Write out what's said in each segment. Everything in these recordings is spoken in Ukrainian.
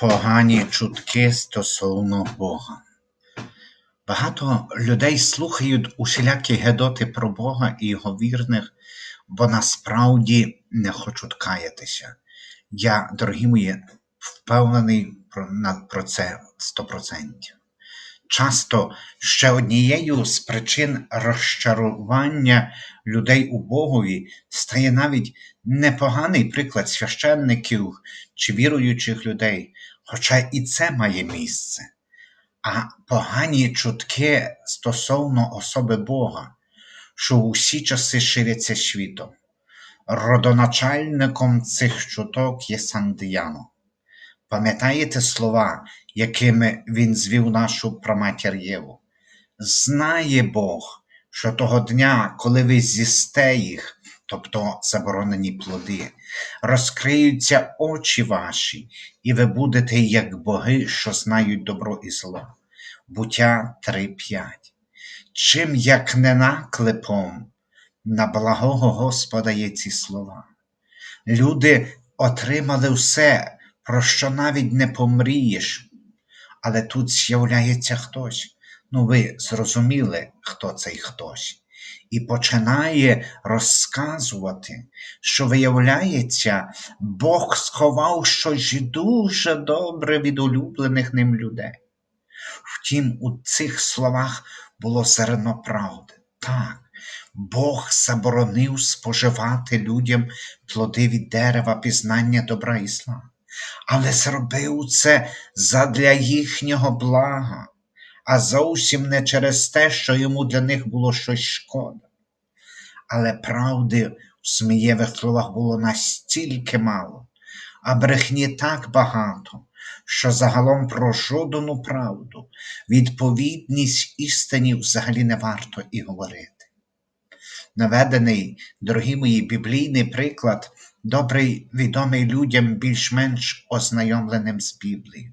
погані чутки стосовно Бога. Багато людей слухають усілякі гедоти про Бога і його вірних, бо насправді не хочуть каятися. Я, дорогі мої, впевнений про, це 100%. Часто ще однією з причин розчарування людей у Богові стає навіть непоганий приклад священників чи віруючих людей, хоча і це має місце, а погані чутки стосовно особи Бога, що у всі часи ширяться світом. Родоначальником цих чуток є Сандіяно. Пам'ятаєте слова, якими він звів нашу праматір Єву? Знає Бог, що того дня, коли ви з'їсте їх, тобто заборонені плоди, розкриються очі ваші, і ви будете як боги, що знають добро і зло. Буття 3.5. Чим як не наклепом на благого Господа є ці слова. Люди отримали все про що навіть не помрієш. Але тут з'являється хтось. Ну, ви зрозуміли, хто цей хтось, і починає розказувати, що, виявляється, Бог сховав щось дуже добре від улюблених ним людей. Втім, у цих словах було зерно правди. Так, Бог заборонив споживати людям плоди від дерева пізнання добра і слави але зробив це задля їхнього блага, а зовсім не через те, що йому для них було щось шкода. Але правди в Смієвих словах було настільки мало, а брехні так багато, що загалом про жодну правду, відповідність істині взагалі не варто і говорити. Наведений, дорогі мої, біблійний приклад добрий відомий людям більш-менш ознайомленим з Біблією.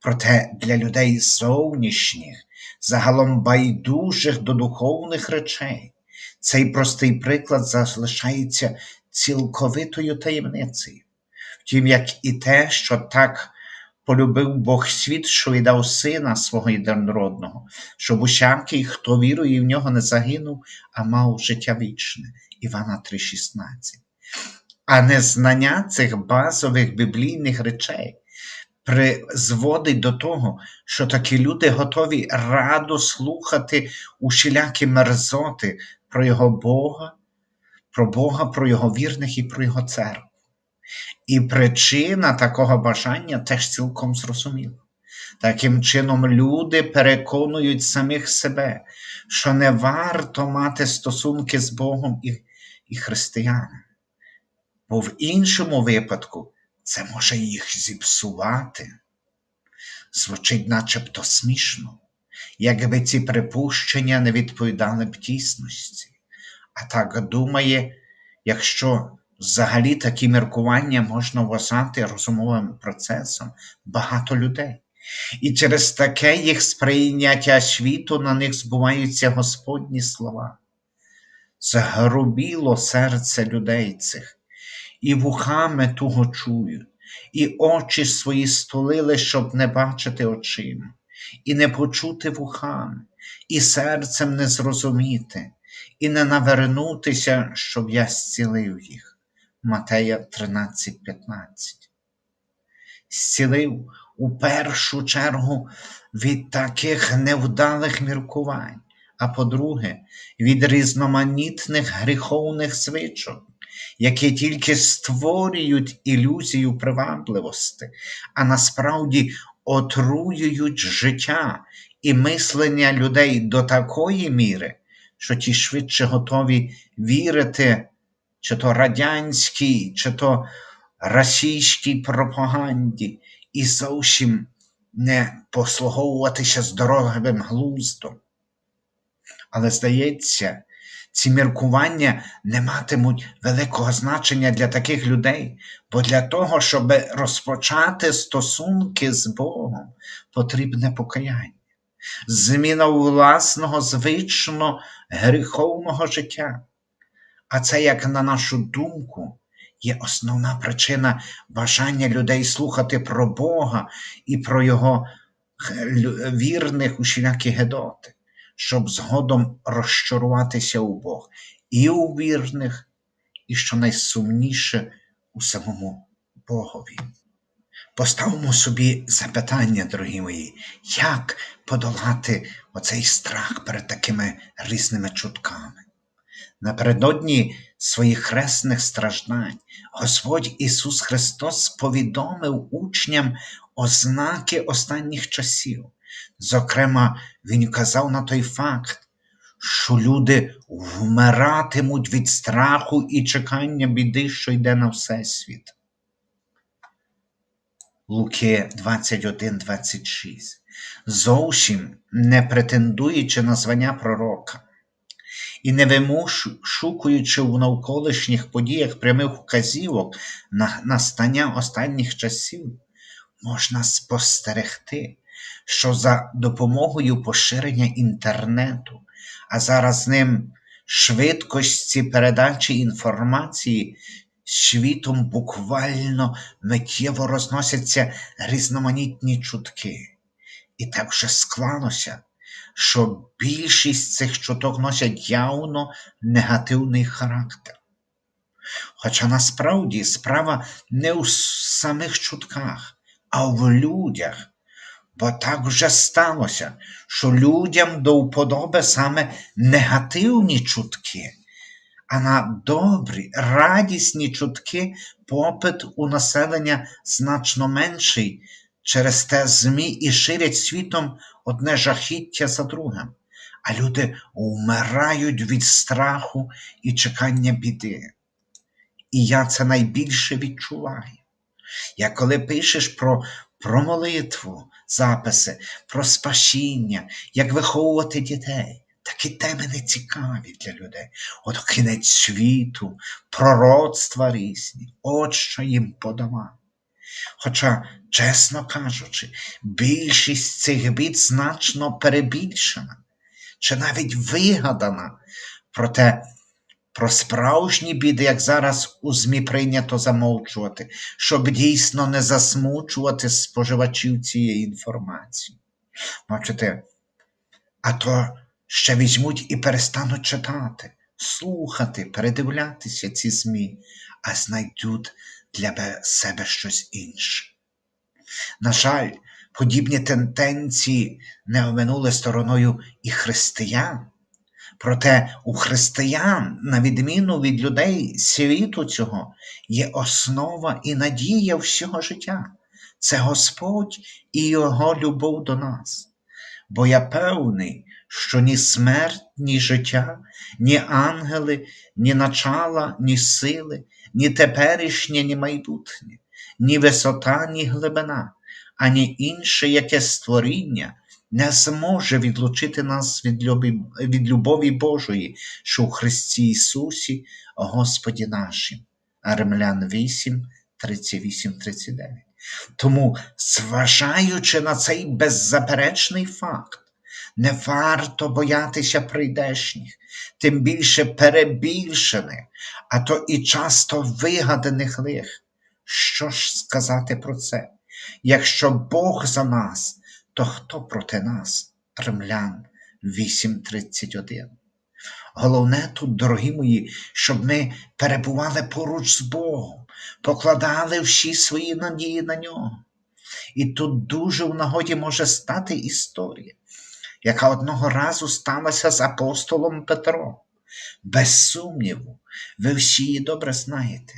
Проте для людей зовнішніх, загалом байдужих до духовних речей, цей простий приклад залишається цілковитою таємницею. Втім, як і те, що так полюбив Бог світ, що віддав сина свого єдинородного, щоб усякий, хто вірує в нього, не загинув, а мав життя вічне. Івана 3,16 а незнання цих базових біблійних речей призводить до того, що такі люди готові радо слухати усілякі мерзоти про його Бога, про Бога, про його вірних і про його церкву. І причина такого бажання теж цілком зрозуміла. Таким чином, люди переконують самих себе, що не варто мати стосунки з Богом і, і християнами бо в іншому випадку це може їх зіпсувати. Звучить начебто смішно, якби ці припущення не відповідали б тісності. А так думає, якщо взагалі такі міркування можна вважати розумовим процесом багато людей. І через таке їх сприйняття світу на них збуваються Господні слова. Загрубіло серце людей цих, і вухами туго чують, і очі свої столили, щоб не бачити очима, і не почути вухами, і серцем не зрозуміти, і не навернутися, щоб я зцілив їх. Матея 13,15. Зцілив у першу чергу від таких невдалих міркувань, а по-друге, від різноманітних гріховних звичок які тільки створюють ілюзію привабливості, а насправді отруюють життя і мислення людей до такої міри, що ті швидше готові вірити, чи то радянській, чи то російській пропаганді, і зовсім не послуговуватися здоровим глуздом. Але здається, ці міркування не матимуть великого значення для таких людей, бо для того, щоб розпочати стосунки з Богом, потрібне покаяння, зміна власного звично гріховного життя. А це, як на нашу думку, є основна причина бажання людей слухати про Бога і про Його вірних усілякі гедоти, щоб згодом розчаруватися у Бог і у вірних, і що найсумніше у самому Богові. Поставимо собі запитання, дорогі мої, як подолати оцей страх перед такими різними чутками. Напередодні своїх хресних страждань Господь Ісус Христос повідомив учням ознаки останніх часів. Зокрема, Він казав на той факт, що люди вмиратимуть від страху і чекання біди, що йде на всесвіт. Луки 21-26. Зовсім не претендуючи на звання пророка і не вимушуючи в навколишніх подіях прямих вказівок на настання останніх часів, можна спостерегти, що за допомогою поширення інтернету, а зараз з ним швидкості передачі інформації, світом буквально миттєво розносяться різноманітні чутки. І так вже склалося, що більшість цих чуток носять явно негативний характер. Хоча насправді справа не у самих чутках, а в людях. Бо так вже сталося, що людям до вподоби саме негативні чутки, а на добрі, радісні чутки попит у населення значно менший. Через те ЗМІ і ширять світом одне жахіття за другим, а люди вмирають від страху і чекання біди. І я це найбільше відчуваю. Я коли пишеш про, про молитву, записи, про спасіння, як виховувати дітей, такі теми не цікаві для людей. От кінець світу, пророцтва різні, от що їм подавати. Хоча, чесно кажучи, більшість цих бід значно перебільшена чи навіть вигадана. Проте про справжні біди, як зараз у ЗМІ прийнято замовчувати, щоб дійсно не засмучувати споживачів цієї інформації. Бачите, а то ще візьмуть і перестануть читати, слухати, передивлятися ці ЗМІ, а знайдуть для себе щось інше. На жаль, подібні тенденції не оминули стороною і християн. Проте у християн, на відміну від людей світу цього, є основа і надія всього життя. Це Господь і Його любов до нас. Бо я певний, що ні смерть, ні життя, ні ангели, ні начала, ні сили, ні теперішнє, ні майбутнє, ні висота, ні глибина, ані інше яке створіння не зможе відлучити нас від любі- від любові Божої, що в Христі Ісусі, Господі нашим. Римлян 8, 38, 39. Тому, зважаючи на цей беззаперечний факт, не варто боятися прийдешніх, тим більше перебільшених, а то і часто вигаданих лих. Що ж сказати про це? Якщо Бог за нас, то хто проти нас? Римлян 8.31. Головне тут, дорогі мої, щоб ми перебували поруч з Богом, покладали всі свої надії на нього. І тут дуже в нагоді може стати історія, яка одного разу сталася з апостолом Петром. Без сумніву, ви всі її добре знаєте.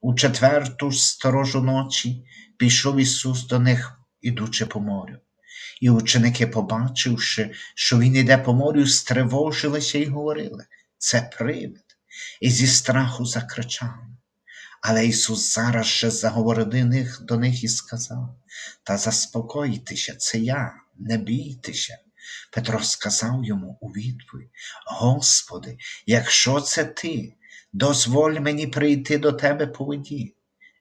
У четверту сторожу ночі пішов Ісус до них, ідучи по морю. І ученики, побачивши, що він іде по морю, стривожилися і говорили це привид, і зі страху закричали. Але Ісус зараз же заговорив до них і сказав: Та заспокойтеся, це я, не бійтеся. Петро сказав йому у відповідь: Господи, якщо це ти, дозволь мені прийти до тебе по воді.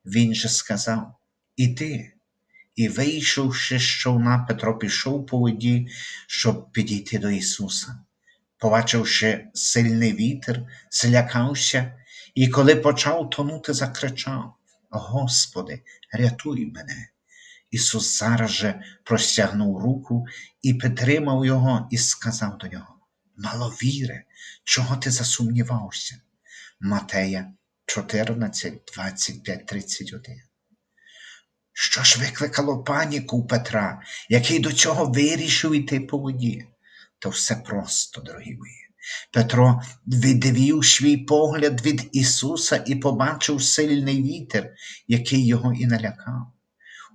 Він же сказав: Іди. І, вийшовши з човна, Петро пішов по воді, щоб підійти до Ісуса. Побачивши сильний вітер, злякався і коли почав тонути, закричав: Господи, рятуй мене. Ісус зараз же простягнув руку і підтримав його і сказав до нього: Маловіре, чого ти засумнівався? Матея 14, 25, 31. Що ж викликало паніку у Петра, який до цього вирішив іти по воді? То все просто, дорогі мої. Петро відвів свій погляд від Ісуса і побачив сильний вітер, який його і налякав.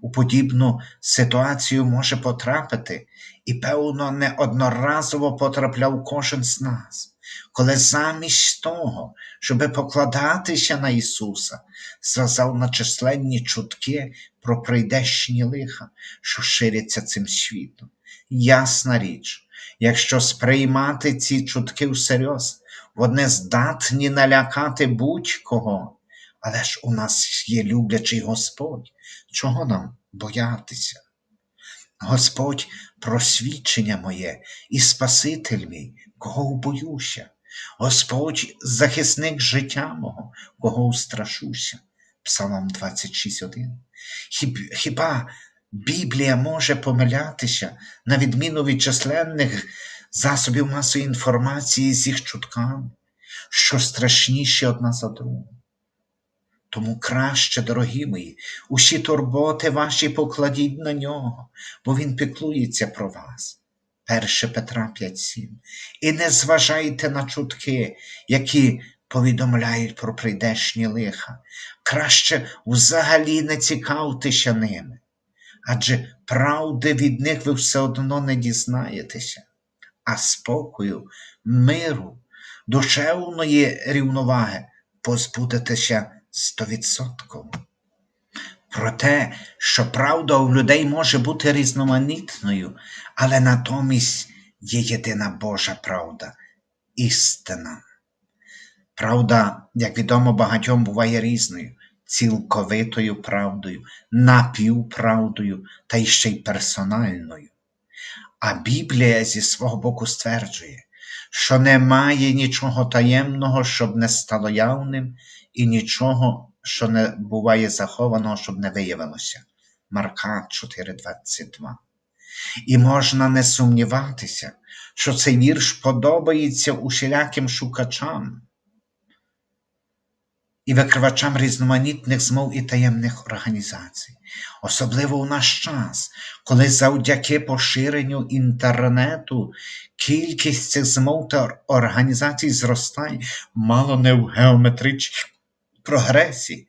У подібну ситуацію може потрапити, і, певно, неодноразово потрапляв кожен з нас, коли замість того, щоби покладатися на Ісуса, зв'язав на численні чутки про прийдешні лиха, що ширяться цим світом. Ясна річ, якщо сприймати ці чутки всерйоз, вони здатні налякати будь-кого. Але ж у нас є люблячий Господь, чого нам боятися? Господь просвідчення моє і Спаситель мій, кого боюся, Господь захисник життя мого, кого устрашуся. Псалом 26.1. Хіба Біблія може помилятися на відміну від численних засобів масової інформації з їх чутками, що страшніші одна за другу? Тому краще, дорогі мої, усі турботи ваші покладіть на нього, бо Він піклується про вас. 1 Петра 5.7. І не зважайте на чутки, які повідомляють про прийдешні лиха. Краще взагалі не цікавтеся ними, адже правди від них ви все одно не дізнаєтеся, а спокою, миру, душевної рівноваги позбудетеся стовідсотково. Про те, що правда у людей може бути різноманітною, але натомість є єдина Божа правда, істина. Правда, як відомо, багатьом буває різною, цілковитою правдою, напівправдою та й ще й персональною. А Біблія зі свого боку стверджує, що немає нічого таємного, щоб не стало явним, і нічого, що не буває захованого, щоб не виявилося. Марка 4:22. І можна не сумніватися, що цей вірш подобається усіляким шукачам і викривачам різноманітних змов і таємних організацій, особливо у наш час, коли завдяки поширенню інтернету кількість цих змов та організацій зростає мало не в геометричній прогресії.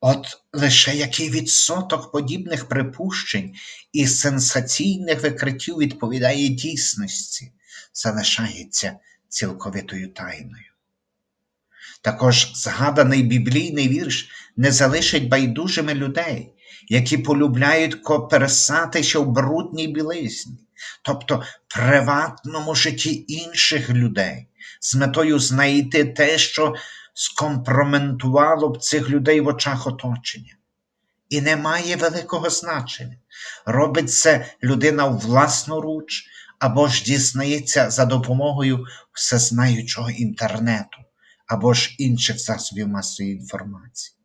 От лише який відсоток подібних припущень і сенсаційних викриттів відповідає дійсності, залишається цілковитою тайною. Також згаданий біблійний вірш не залишить байдужими людей, які полюбляють коперсатися в брудній білизні, тобто приватному житті інших людей, з метою знайти те, що скомпроментувало б цих людей в очах оточення. І не має великого значення, робить це людина власноруч або ж дізнається за допомогою всезнаючого інтернету або ж інших засобів масової інформації.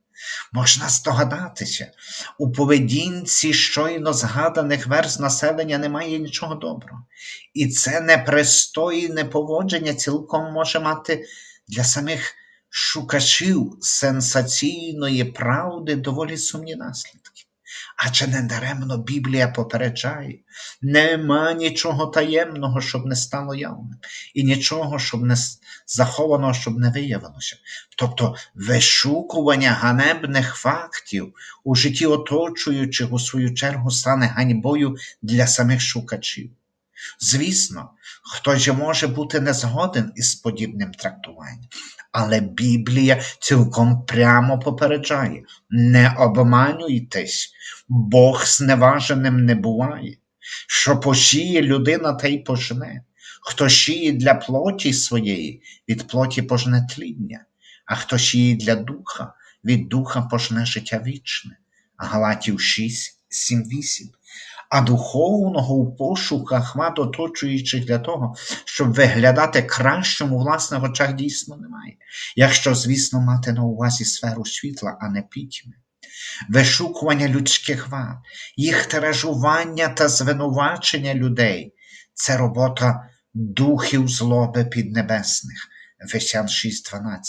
Можна здогадатися, у поведінці щойно згаданих верст населення немає нічого доброго, і це непристойне поводження цілком може мати для самих шукачів сенсаційної правди доволі сумні наслідки. Адже недаремно Біблія попереджає, нема нічого таємного, щоб не стало явним, і нічого, щоб не захованого, щоб не виявилося. Тобто вишукування ганебних фактів у житті оточуючих, у свою чергу, стане ганьбою для самих шукачів. Звісно, хтось може бути не згоден із подібним трактуванням, але Біблія цілком прямо попереджає: не обманюйтесь, Бог зневаженим не буває. Що посіє людина, та й пожне. Хто шиє для плоті своєї, від плоті пожне тління, а хто шиє для духа, від духа пожне життя вічне. Галатів 6, 7, 8. А духовного у пошуках вад оточуючих для того, щоб виглядати кращим у власних очах дійсно немає. Якщо, звісно, мати на увазі сферу світла, а не пітьми. Вишукування людських вад, їх тиражування та звинувачення людей це робота духів злоби піднебесних. Ефесян 6.12,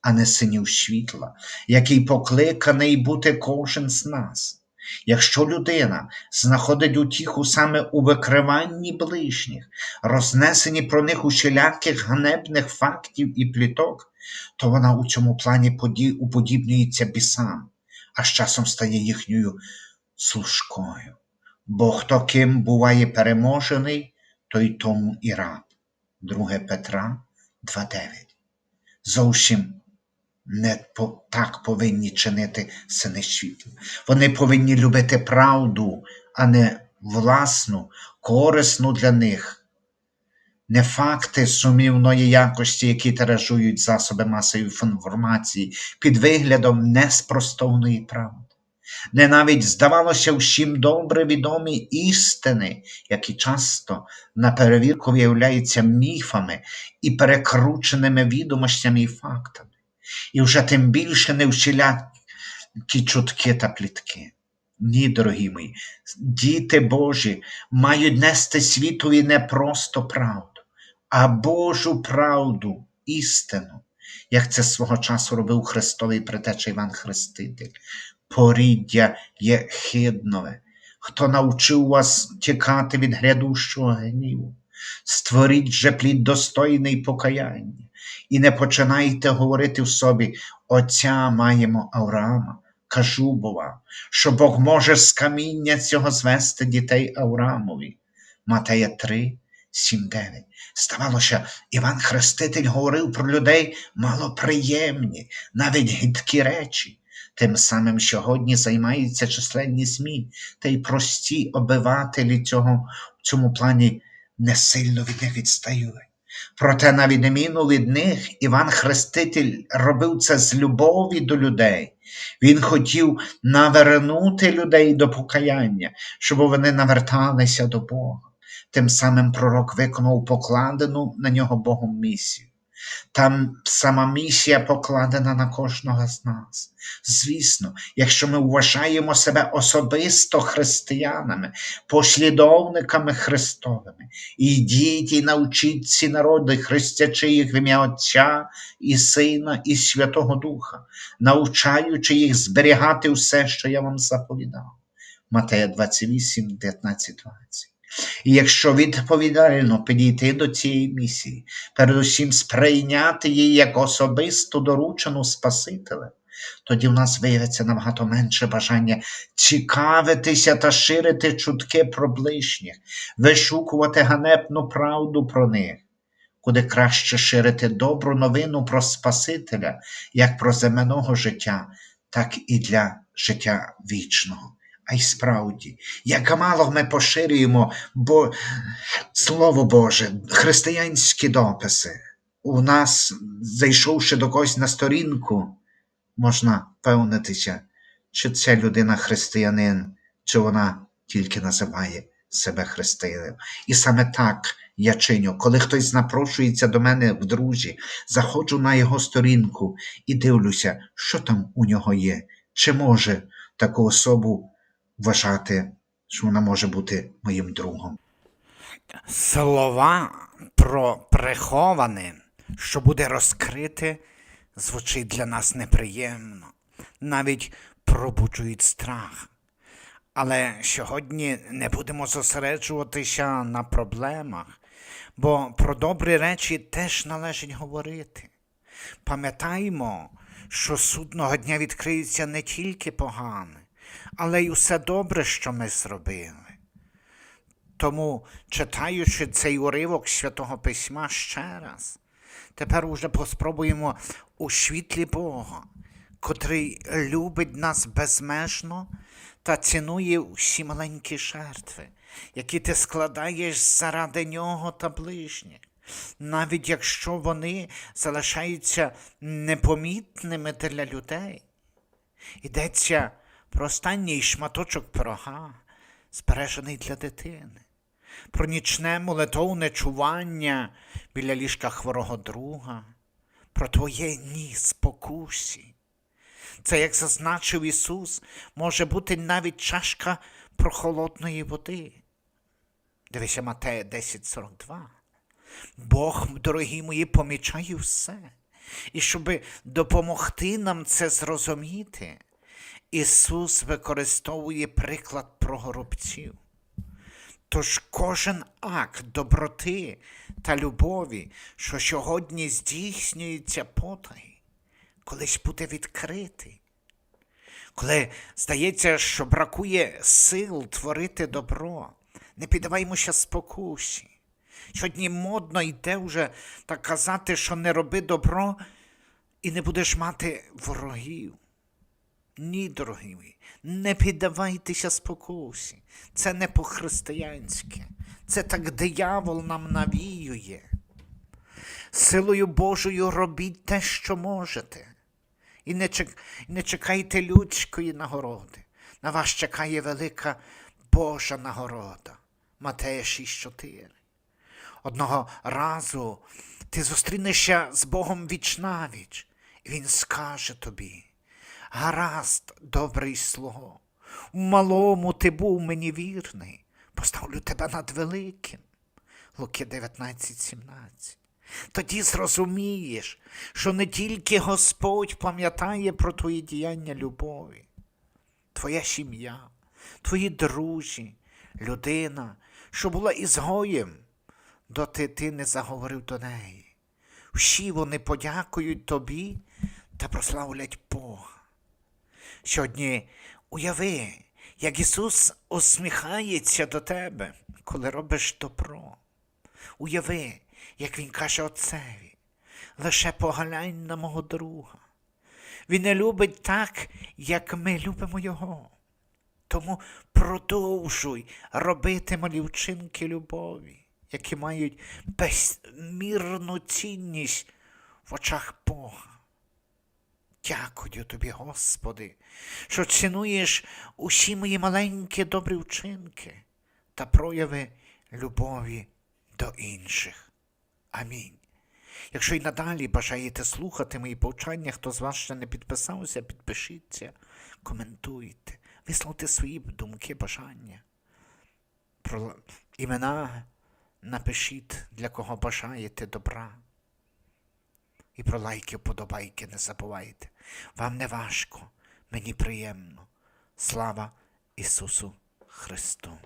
а не синів світла, який покликаний бути кожен з нас. Якщо людина знаходить утіху саме у викриванні ближніх, рознесенні про них усіляких ганебних фактів і пліток, то вона у цьому плані поді- уподібнюється бісам, а з часом стає їхньою служкою. Бо хто ким буває переможений, той тому і раб. 2 Петра 2.9. Зовсім не так повинні чинити сини світла. Вони повинні любити правду, а не власну, корисну для них. Не факти сумнівної якості, які тиражують засоби масової інформації під виглядом неспростовної правди. Не навіть здавалося всім добре відомі істини, які часто на перевірку виявляються міфами і перекрученими відомостями і фактами, і вже тим більше не всілякі чутки та плітки. Ні, дорогі мої, діти Божі мають нести світові не просто правду, а Божу правду, істину, як це свого часу робив Христовий притеча Іван Хреститель. Поріддя є хиднове. Хто навчив вас тікати від грядущого гніву? Створіть же плід достойний покаяння, і не починайте говорити в собі, Отця маємо Авраама. Кажу бо вам, що Бог може з каміння цього звести дітей Авраамові. Матея 3, 7, 9. Ставалося, Іван Хреститель говорив про людей малоприємні, навіть гидкі речі. Тим самим сьогодні займаються численні ЗМІ, та й прості обивателі цього, в цьому плані не сильно від них відстають. Проте, на відміну від них, Іван Хреститель робив це з любові до людей. Він хотів навернути людей до покаяння, щоб вони наверталися до Бога. Тим самим пророк виконав покладену на нього Богом місію. Там сама місія покладена на кожного з нас. Звісно, якщо ми вважаємо себе особисто християнами, послідовниками Христовими, ідіть і навчіть народи, хрестячи їх в ім'я Отця і Сина, і Святого Духа, навчаючи їх зберігати все, що я вам заповідав. Матея 28, 19, 20. І якщо відповідально підійти до цієї місії, передусім сприйняти її як особисто доручену Спасителем, тоді в нас виявиться набагато менше бажання цікавитися та ширити чутки про ближніх, вишукувати ганебну правду про них, куди краще ширити добру новину про Спасителя як про земного життя, так і для життя вічного. А й справді, як мало ми поширюємо бо Слово Боже, християнські дописи. У нас, зайшовши до когось на сторінку, можна певнитися, чи ця людина християнин, чи вона тільки називає себе християнином. І саме так я чиню, коли хтось запрошується до мене в друзі, заходжу на його сторінку і дивлюся, що там у нього є, чи може таку особу вважати, що вона може бути моїм другом. Слова про приховане, що буде розкрите, звучить для нас неприємно, навіть пробуджують страх. Але сьогодні не будемо зосереджуватися на проблемах, бо про добрі речі теж належить говорити. Пам'ятаймо, що судного дня відкриється не тільки погане, але й усе добре, що ми зробили. Тому, читаючи цей уривок Святого Письма ще раз, тепер уже поспробуємо у світлі Бога, котрий любить нас безмежно та цінує всі маленькі жертви, які ти складаєш заради нього та ближніх, навіть якщо вони залишаються непомітними для людей. Йдеться про останній шматочок пирога, збережений для дитини, про нічне молитовне чування біля ліжка хворого друга, про твоє ні спокусі. Це, як зазначив Ісус, може бути навіть чашка прохолодної води. Дивися Матея 10.42. Бог, дорогі мої, помічає все. І щоб допомогти нам це зрозуміти, Ісус використовує приклад про горобців. Тож кожен акт доброти та любові, що сьогодні здійснюється потай, колись буде відкритий. Коли здається, що бракує сил творити добро, не піддаваймося спокусі. Сьогодні модно йде вже так казати, що не роби добро і не будеш мати ворогів. Ні, дорогі мої, не піддавайтеся спокусі. Це не по-християнськи. Це так диявол нам навіює. Силою Божою робіть те, що можете. І не, чекайте людської нагороди. На вас чекає велика Божа нагорода. Матея 6.4. Одного разу ти зустрінешся з Богом вічнавіч, і Він скаже тобі: Гаразд, добрий слуго, у малому ти був мені вірний, поставлю тебе над великим. Луки 19.17. Тоді зрозумієш, що не тільки Господь пам'ятає про твої діяння любові, твоя сім'я, твої друзі, людина, що була ізгоєм, доти ти не заговорив до неї. Всі вони подякують тобі та прославлять Бога. Сьогодні уяви, як Ісус усміхається до тебе, коли робиш добро. Уяви, як Він каже Отцеві, лише поглянь на мого друга. Він не любить так, як ми любимо Його. Тому продовжуй робити малі вчинки любові, які мають безмірну цінність в очах Бога. Дякую тобі, Господи, що цінуєш усі мої маленькі добрі вчинки та прояви любові до інших. Амінь. Якщо й надалі бажаєте слухати мої повчання, хто з вас ще не підписався, підпишіться, коментуйте, висловте свої думки, бажання. Про імена напишіть, для кого бажаєте добра. І про лайки, вподобайки не забувайте. Вам не важко, мені приємно. Слава Ісусу Христу!